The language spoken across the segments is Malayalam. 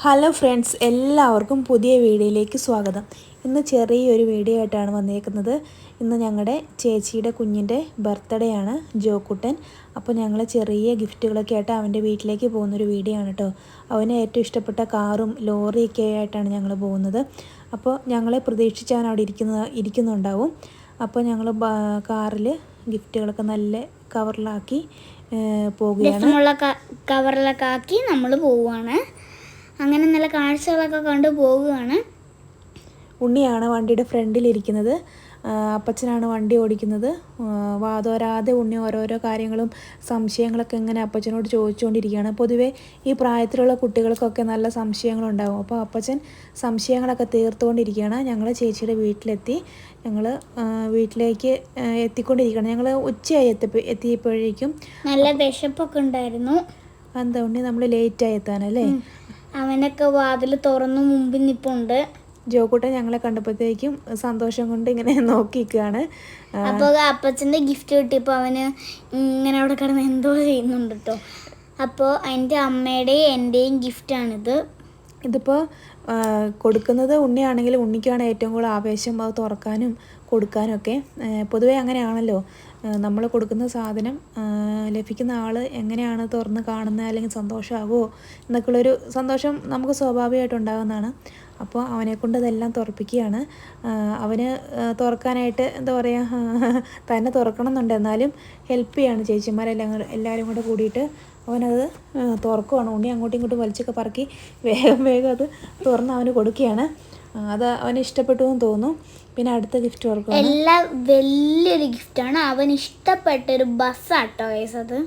ഹലോ ഫ്രണ്ട്സ് എല്ലാവർക്കും പുതിയ വീഡിയോയിലേക്ക് സ്വാഗതം. ഇന്ന് ചെറിയൊരു വീഡിയോ ആയിട്ടാണ് വന്നേക്കുന്നത്. ഇന്ന് ഞങ്ങളുടെ ചേച്ചിയുടെ കുഞ്ഞിന്റെ ബർത്ത്ഡേ ആണ് ജോക്കുട്ടൻ. അപ്പോൾ ഞങ്ങൾ ചെറിയ ഗിഫ്റ്റുകളൊക്കെ ആയിട്ട് അവന്റെ വീട്ടിലേക്ക് പോകുന്നൊരു വീഡിയോ ആണ് കേട്ടോ അവന് ഏറ്റവും ഇഷ്ടപ്പെട്ട കാറും ലോറിയൊക്കെ ആയിട്ടാണ് ഞങ്ങൾ പോകുന്നത്. അപ്പോൾ ഞങ്ങളെ പ്രതീക്ഷിച്ച് അവൻ അവിടെ ഇരിക്കുന്ന ഇരിക്കുന്നുണ്ടാവും. അപ്പോൾ ഞങ്ങൾ കാറിൽ ഗിഫ്റ്റുകളൊക്കെ നല്ല കവറിലാക്കി പോവുകയാണ്. കവറിലൊക്കെ ആക്കി നമ്മൾ പോവുകയാണ് അങ്ങനെ നല്ല കാഴ്ചകളൊക്കെ കണ്ടു പോവുകയാണ്. ഉണ്ണിയാണ് വണ്ടിയുടെ ഫ്രണ്ടിലിരിക്കുന്നത് അപ്പച്ചനാണ് വണ്ടി ഓടിക്കുന്നത്. വാതോരാതെ ഉണ്ണി ഓരോരോ കാര്യങ്ങളും സംശയങ്ങളൊക്കെ ഇങ്ങനെ അപ്പച്ചനോട് ചോദിച്ചുകൊണ്ടിരിക്കുകയാണ്. പൊതുവേ ഈ പ്രായത്തിലുള്ള കുട്ടികൾക്കൊക്കെ നല്ല സംശയങ്ങളുണ്ടാകും അപ്പോൾ അപ്പച്ചൻ സംശയങ്ങളൊക്കെ തീർത്തുകൊണ്ടിരിക്കുകയാണ്. ഞങ്ങൾ ചേച്ചിയുടെ വീട്ടിലെത്തി. ഞങ്ങൾ വീട്ടിലേക്ക് എത്തിക്കൊണ്ടിരിക്കുകയാണ്. ഞങ്ങൾ ഉച്ചയായി എത്തി എത്തിയപ്പോഴേക്കും നല്ല വിശപ്പൊക്കെ ഉണ്ടായിരുന്നു. എന്താ ഉണ്ണി നമ്മൾ ലേറ്റായി എത്താനല്ലേ? അവനൊക്കെ വാതിൽ തുറന്നു മുമ്പിൽ നിപ്പുണ്ട്. ജോക്കുട്ടൻ ഞങ്ങളെ കണ്ടപ്പോഴത്തേക്കും സന്തോഷം കൊണ്ട് ഇങ്ങനെ നോക്കിയിരിക്കുകയാണ്. അപ്പൊ അപ്പോൾ അപ്പച്ചന്റെ ഗിഫ്റ്റ് കിട്ടിയപ്പോൾ അവന് ഇങ്ങനെ അവിടെ കിടന്ന് എന്തോ ചെയ്യുന്നുണ്ട് കേട്ടോ അപ്പോൾ എന്റെ അമ്മയുടെയും എന്റെയും ഗിഫ്റ്റാണിത് ഇതിപ്പോൾ ഇതിപ്പോ കൊടുക്കുന്നത് ഉണ്ണിയാണെങ്കിൽ ഉണ്ണിക്കാണ് ഏറ്റവും കൂടുതൽ ആവേശം അത് തുറക്കാനും കൊടുക്കാനും ഒക്കെ ആ, പൊതുവേ അങ്ങനെയാണല്ലോ. നമ്മൾ കൊടുക്കുന്ന സാധനം ലഭിക്കുന്ന ആൾ എങ്ങനെയാണ് തുറന്ന് കാണുന്നത് അല്ലെങ്കിൽ സന്തോഷമാകുമോ എന്നൊക്കെയുള്ളൊരു സന്തോഷം നമുക്ക് സ്വാഭാവികമായിട്ട് ഉണ്ടാകുന്നതാണ്. അപ്പോൾ അവനെ കൊണ്ട് ഇതെല്ലാം തുറപ്പിക്കുകയാണ്. അവന് തുറക്കാനായിട്ട് എന്താ പറയുക തന്നെ തുറക്കണം എന്നുണ്ട് എന്നാലും ഹെൽപ്പ് ചെയ്യാണ് ചേച്ചിമാരെല്ലാം എല്ലാവരും കൂടെ കൂടിയിട്ട് അവനത് തുറക്കുവാണ്. ഉണ്ണി അങ്ങോട്ടും ഇങ്ങോട്ടും വലിച്ചൊക്കെ പറക്കി വേഗം വേഗം അത് തുറന്ന് അവന് കൊടുക്കുകയാണ്. അത് അവന് ഇഷ്ടപ്പെട്ടു എന്ന് തോന്നുന്നു. പിന്നെ അടുത്ത ഗിഫ്റ്റ് ഓർക്കും എല്ലാം വലിയൊരു ഗിഫ്റ്റാണ് അവൻ ഇഷ്ടപ്പെട്ട ഒരു ബസ്സാട്ടോ ഗൈസ് അത്.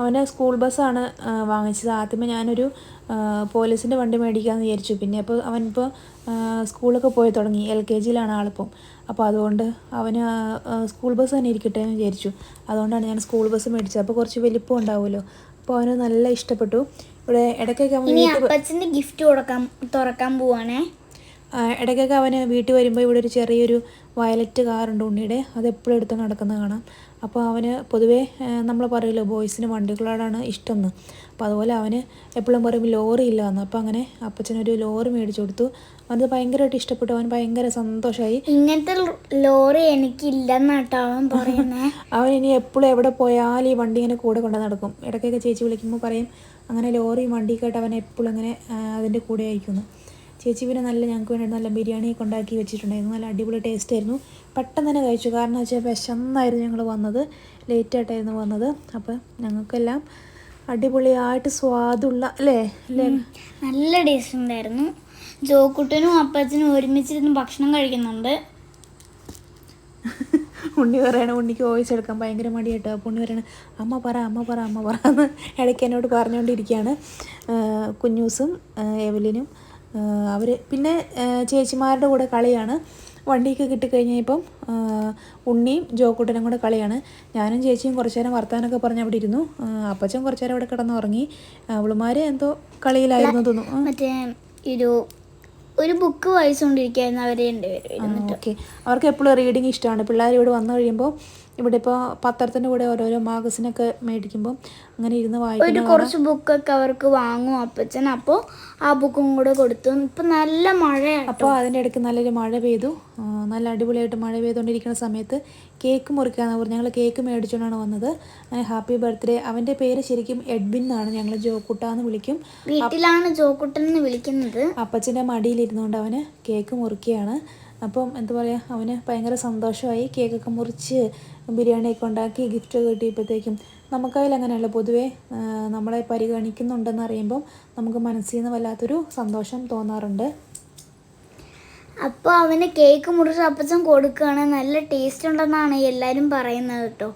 അവന് സ്കൂൾ ബസ്സാണ് വാങ്ങിച്ചത്. ആദ്യമേ ഞാനൊരു പോലീസിന്റെ വണ്ടി മേടിക്കാമെന്ന് വിചാരിച്ചു. പിന്നെ അപ്പോൾ അവനിപ്പോൾ സ്കൂളൊക്കെ പോയി തുടങ്ങി. എൽ കെ ജിയിലാണ് ആളിപ്പം. അപ്പോൾ അതുകൊണ്ട് അവന് സ്കൂൾ ബസ് തന്നെ ഇരിക്കട്ടെ എന്ന് വിചാരിച്ചു. അതുകൊണ്ടാണ് ഞാൻ സ്കൂൾ ബസ് മേടിച്ചത്. അപ്പോൾ കുറച്ച് വലിപ്പം ഉണ്ടാവുമല്ലോ. അപ്പോൾ അവന് നല്ല ഇഷ്ടപ്പെട്ടു. ഇവിടെ ഇടയ്ക്കൊക്കെ അവൻ അപ്പച്ചന്റെ ഗിഫ്റ്റ് കൊടുക്കാൻ തുറക്കാൻ പോവാണേ. ഇടയ്ക്കൊക്കെ അവന് വീട്ടിൽ വരുമ്പോൾ ഇവിടെ ഒരു ചെറിയൊരു വയലറ്റ് കാറുണ്ട് ഉണ്ണിയുടെ. അത് എപ്പോഴും എടുത്ത് നടക്കുന്നത് കാണാം. അപ്പോൾ അവന് പൊതുവേ നമ്മൾ പറയുമല്ലോ ബോയ്സിന് വണ്ടികളോടാണ് ഇഷ്ടം എന്ന് അപ്പോൾ അതുപോലെ അവന് എപ്പോഴും പറയും ലോറി ഇല്ല എന്ന്. അപ്പോൾ അങ്ങനെ അപ്പച്ചനൊരു ലോറി മേടിച്ചു കൊടുത്തു. അവനത് ഭയങ്കരമായിട്ട് ഇഷ്ടപ്പെട്ടു. അവൻ ഭയങ്കര സന്തോഷമായി ഇങ്ങനത്തെ ലോറി എനിക്കില്ലെന്നാട്ടോ അവൻ പറയുന്നേ. അവൻ ഇനി എപ്പോഴും എവിടെ പോയാലും ഈ വണ്ടി ഇങ്ങനെ കൂടെ കൊണ്ടു നടക്കും. ഇടയ്ക്കൊക്കെ ചേച്ചി വിളിക്കുമ്പോൾ പറയും അങ്ങനെ ലോറി വണ്ടിയൊക്കെ അവൻ എപ്പോഴും അങ്ങനെ അതിന്റെ കൂടെ ആയിരിക്കുന്നു ചേച്ചി പിന്നെ നല്ല ഞങ്ങൾക്ക് വേണ്ടി നല്ല ബിരിയാണിയൊക്കെ ഉണ്ടാക്കി വെച്ചിട്ടുണ്ടായിരുന്നു. നല്ല അടിപൊളി ടേസ്റ്റ് ആയിരുന്നു. പെട്ടെന്ന് തന്നെ കഴിച്ചു. കാരണം വെച്ചാൽ വിശന്നായിരുന്നു ഞങ്ങൾ വന്നത്. ലേറ്റായിട്ടായിരുന്നു വന്നത്. അപ്പോൾ ഞങ്ങൾക്കെല്ലാം അടിപൊളിയായിട്ട് സ്വാദുള്ള അല്ലേ? അല്ലേ നല്ല ടേസ്റ്റ് ഉണ്ടായിരുന്നു. ജോക്കുട്ടനും അപ്പച്ചനും ഒരുമിച്ചിരുന്ന് ഭക്ഷണം കഴിക്കുന്നുണ്ട്. ഉണ്ണി പറയണ ഉണ്ണിക്ക് വോയിസ് എടുക്കാൻ ഭയങ്കര മടിയായിട്ടോ അപ്പോൾ ഉണ്ണി പറയണ അമ്മ പറ അമ്മ പറ അമ്മ പറ എന്ന് ഇടയ്ക്ക് എന്നോട് പറഞ്ഞുകൊണ്ടിരിക്കുകയാണ് കുഞ്ഞൂസും എവലിനും. അവർ പിന്നെ ചേച്ചിമാരുടെ കൂടെ കളിയാണ്. വണ്ടിയൊക്കെ കിട്ടിക്കഴിഞ്ഞപ്പം ഉണ്ണിയും ജോക്കുട്ടനും കൂടെ കളിയാണ്. ഞാനും ചേച്ചിയും കുറച്ച് നേരം വർത്താനൊക്കെ പറഞ്ഞ് അവിടെ ഇരുന്നു. അപ്പച്ചൻ കുറച്ച് നേരം അവിടെ കിടന്നുറങ്ങി. അവളുമാർ എന്തോ കളിയിലായിരുന്നു തോന്നുന്നു. മറ്റേ ഒരു ഒരു ബുക്ക് വായിച്ചുകൊണ്ടിരിക്കുകയായിരുന്നു അവരെ ഓക്കെ. അവർക്ക് എപ്പോഴും റീഡിങ് ഇഷ്ടമാണ് പിള്ളേർ ഇവിടെ വന്നു കഴിയുമ്പോൾ ഇവിടെ ഇപ്പോൾ പത്രത്തിന്റെ കൂടെ ഓരോരോ മാഗസിനൊക്കെ മേടിക്കുമ്പോൾ അങ്ങനെ ഇരുന്ന് ഒരു വായിക്കുന്ന കുറച്ച് ബുക്കൊക്കെ അവർക്ക് വാങ്ങും അപ്പച്ചൻ. അപ്പോൾ ആ ബുക്കും കൂടെ കൊടുത്തു. ഇപ്പം നല്ല മഴ അപ്പോൾ അതിന്റെ ഇടയ്ക്ക് നല്ലൊരു മഴ പെയ്തു. നല്ല അടിപൊളിയായിട്ട് മഴ പെയ്തുകൊണ്ടിരിക്കുന്ന സമയത്ത് കേക്ക് മുറിക്കാന്ന് പറഞ്ഞു. ഞങ്ങൾ കേക്ക് മേടിച്ചുകൊണ്ടാണ് വന്നത്. അങ്ങനെ ഹാപ്പി ബർത്ത്ഡേ. അവന്റെ പേര് ശരിക്കും എഡ്ബിൻ എന്നാണ്. ഞങ്ങൾ ജോക്കുട്ട എന്ന് വിളിക്കും വീട്ടിലാണ് ജോക്കുട്ടൻ എന്ന് വിളിക്കുന്നത്. അപ്പച്ചന്റെ മടിയിലിരുന്നുകൊണ്ട് അവന് കേക്ക് മുറിക്കുകയാണ്. അപ്പം എന്താ പറയുക അവന് ഭയങ്കര സന്തോഷമായി കേക്കൊക്കെ മുറിച്ച് ബിരിയാണിയൊക്കെ ഉണ്ടാക്കി ഗിഫ്റ്റ് കിട്ടിയപ്പോഴത്തേക്കും നമുക്കതിൽ അങ്ങനെയല്ല പൊതുവേ നമ്മളെ പരിഗണിക്കുന്നുണ്ടെന്ന് അറിയുമ്പം നമുക്ക് മനസ്സിൽ നിന്ന് വല്ലാത്തൊരു സന്തോഷം തോന്നാറുണ്ട്. അപ്പോൾ അവന് കേക്ക് മുറിച്ച് അപ്പച്ചൻ കൊടുക്കുകയാണ്. നല്ല ടേസ്റ്റ് ഉണ്ടെന്നാണ് എല്ലാവരും പറയുന്നത് കേട്ടോ.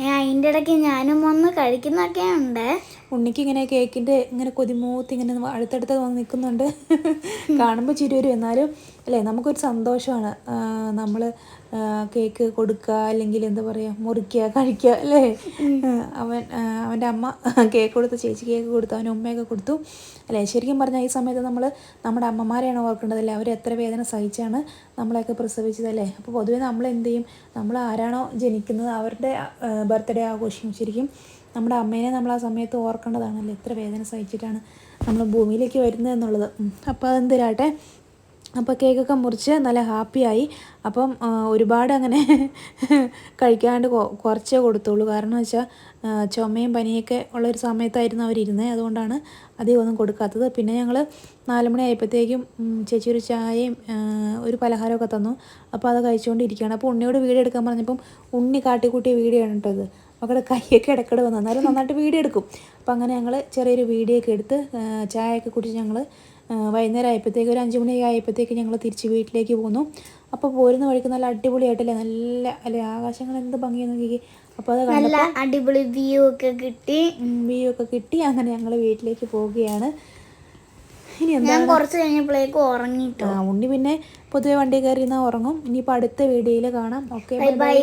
ഏ അതിന്റെ ഇടയ്ക്ക് ഞാനും വന്ന് കഴിക്കുന്നൊക്കെ ഉണ്ട്. ഉണ്ണിക്ക് ഇങ്ങനെ കേക്കിന്റെ ഇങ്ങനെ കൊതിമൂത്ത് ഇങ്ങനെ അടുത്തടുത്ത് വന്ന് നിൽക്കുന്നുണ്ട്. കാണുമ്പോൾ ചിരി വരും. എന്നാലും അല്ലേ? നമുക്കൊരു സന്തോഷമാണ്. നമ്മൾ കേക്ക് കൊടുക്കുക അല്ലെങ്കിൽ എന്താ പറയുക മുറിക്കുക കഴിക്കുക അല്ലേ? അവൻ അവന്റെ അമ്മ കേക്ക് കൊടുത്ത് ചേച്ചി കേക്ക് കൊടുത്തു അവന്റെ ഉമ്മയൊക്കെ കൊടുത്തു. അല്ലേ? ശരിക്കും പറഞ്ഞാൽ ഈ സമയത്ത് നമ്മൾ നമ്മുടെ അമ്മമാരെയാണ് ഓർക്കേണ്ടത് അല്ലേ? അവർ എത്ര വേദന സഹിച്ചാണ് നമ്മളെയൊക്കെ പ്രസവിച്ചതല്ലേ അപ്പോൾ പൊതുവേ നമ്മൾ എന്ത് ചെയ്യും നമ്മൾ ആരാണോ ജനിക്കുന്നത് അവരുടെ ബർത്ത്ഡേ ആഘോഷിക്കും. ശരിക്കും നമ്മുടെ അമ്മേനെ നമ്മൾ ആ സമയത്ത് ഓർക്കേണ്ടതാണല്ലോ എത്ര വേദന സഹിച്ചിട്ടാണ് നമ്മൾ ഭൂമിയിലേക്ക് വരുന്നത് എന്നുള്ളത്. അപ്പോൾ അതെന്തിരാട്ടെ അപ്പോൾ കേക്കൊക്കെ മുറിച്ച് നല്ല ഹാപ്പിയായി അപ്പം ഒരുപാട് അങ്ങനെ കഴിക്കാണ്ട് കുറച്ചേ കൊടുത്തുള്ളൂ. കാരണം വെച്ചാൽ ചുമയും പനിയൊക്കെ ഉള്ളൊരു സമയത്തായിരുന്നു അവരിരുന്നത് അതുകൊണ്ടാണ് അധികം ഒന്നും കൊടുക്കാത്തത്. പിന്നെ ഞങ്ങൾ നാലുമണി ആയപ്പോഴത്തേക്കും ചേച്ചി ഒരു ചായയും ഒരു പലഹാരമൊക്കെ തന്നു. അപ്പോൾ അത് കഴിച്ചുകൊണ്ടിരിക്കുകയാണ് അപ്പോൾ ഉണ്ണിയോട് വീഡിയോ എടുക്കാൻ പറഞ്ഞപ്പം ഉണ്ണി കാട്ടിക്കൂട്ടിയ വീഡിയോ ആണ് കേട്ടോ ഇത്. മക്കളുടെ കൈയൊക്കെ ഇടക്കട വന്നു. എന്നാലും നന്നായിട്ട് വീഡിയോ എടുക്കും. അപ്പോൾ അങ്ങനെ ഞങ്ങൾ ചെറിയൊരു വീഡിയോ ഒക്കെ എടുത്ത് ചായയൊക്കെ കുടിച്ച് ഞങ്ങൾ വൈകുന്നേരം ആയപ്പോഴത്തേക്ക് ഒരു അഞ്ച് മണിയൊക്കെ ആയപ്പോഴത്തേക്ക് ഞങ്ങൾ തിരിച്ച് വീട്ടിലേക്ക് പോന്നു. അപ്പോൾ പോരുന്ന വഴിക്ക് നല്ല അടിപൊളിയായിട്ടല്ലേ? നല്ല അല്ലേ? ആകാശങ്ങൾ എന്ത് ഭംഗിയെന്ന് നോക്കി അപ്പോൾ അത് നല്ല അടിപൊളി വ്യൂ ഒക്കെ കിട്ടി. വ്യൂ ഒക്കെ കിട്ടി. അങ്ങനെ ഞങ്ങൾ വീട്ടിലേക്ക് പോവുകയാണ്. ഇനി ഞാൻ കുറച്ച് കഴിഞ്ഞപ്പോഴേക്കും ഉറങ്ങിട്ടോ. ആ ഉണ്ണി പിന്നെ പൊതുവെ വണ്ടി കയറി ഉറങ്ങും. ഇനിയിപ്പോൾ അടുത്ത വീഡിയോയിൽ കാണാം. Okay bye bye